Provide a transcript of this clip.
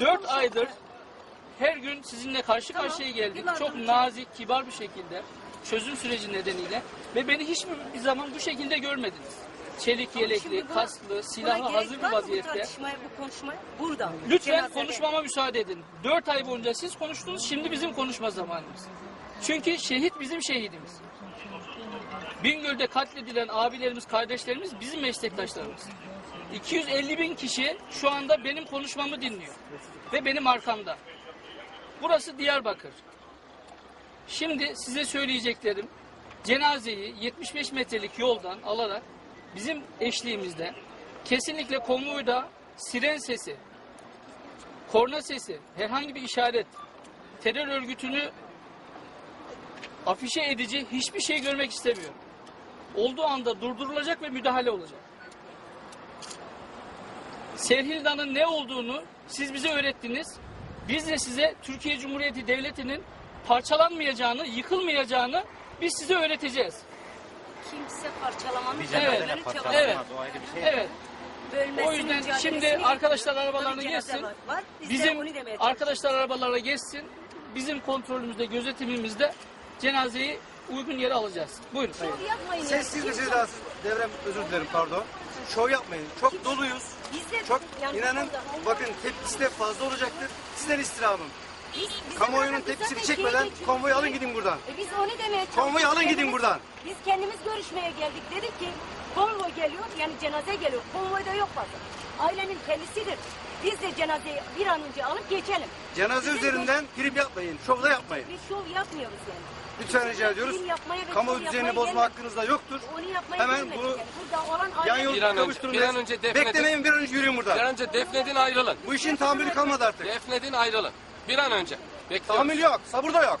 Dört aydır her gün sizinle karşı karşıya geldik. Çok nazik, kibar bir şekilde çözüm süreci nedeniyle ve beni hiçbir zaman bu şekilde görmediniz. Çelik yelekli, buna- kasklı, buna silahı hazır bir Bu vaziyette. tartışmaya, bu konuşmaya buradan. Lütfen cenazede. konuşmama müsaade edin. Dört ay boyunca siz konuştunuz, şimdi bizim konuşma zamanımız. Çünkü şehit bizim şehidimiz. Bingöl'de katledilen abilerimiz, kardeşlerimiz bizim meslektaşlarımız. 250 bin kişi şu anda benim konuşmamı dinliyor. Ve benim arkamda. Burası Diyarbakır. Şimdi size söyleyeceklerim cenazeyi 75 metrelik yoldan alarak bizim eşliğimizde kesinlikle konvoyda siren sesi, korna sesi, herhangi bir işaret, terör örgütünü afişe edici hiçbir şey görmek istemiyorum. Olduğu anda durdurulacak ve müdahale olacak. Serhilda'nın ne olduğunu siz bize öğrettiniz. Biz de size Türkiye Cumhuriyeti Devleti'nin parçalanmayacağını, yıkılmayacağını biz size öğreteceğiz. Kimse parçalamanın Evet, cenazeleri parçalanmaz, çabalamaz. o ayrı bir şey. Evet. O yüzden şimdi arkadaşlar cenaze geçsin. var, var. Biz de Bizim onu demeye çalışıyoruz. arkadaşlar arabalarına geçsin. Bizim kontrolümüzde, gözetimimizde cenazeyi uygun yere alacağız. Buyurun. Şov yapmayın ya. Sessiz sedasız devrem özür dilerim pardon. Şov yapmayın. Çok doluyuz. Biz de Çok yani inanın burada- bakın tepkisi de fazla olacaktır. Sizden istirhamım. Biz- Kamuoyunun tepkisini çekmeden konvoyu alın gidin buradan. E biz onu demeye çalışıyoruz. Konvoyu alın gidin buradan. Biz kendimiz görüşmeye geldik. Dedik ki konvoy geliyor yani cenaze geliyor. Konvoyda yok fazla. Ailenin kendisidir. Biz de cenazeyi bir an önce alıp geçelim. Cenaze Bizim üzerinden prim yapmayın. Şov da yapmayın. Biz şov yapmıyoruz yani. Lütfen rica ediyoruz. Kamu düzenini bozma hakkınız da yoktur. Onu yapmaya Hemen bunu yani. Burada olan yan aile... yol Bir an önce- bir an önce defnedin. Beklemeyin bir an önce yürüyün Bir buradan. an önce defnedin ayrılın. Bu işin tahammülü kalmadı artık. Defnedin ayrılın. Bir an önce. Bekliyoruz. Tahammül yok. Sabır da yok.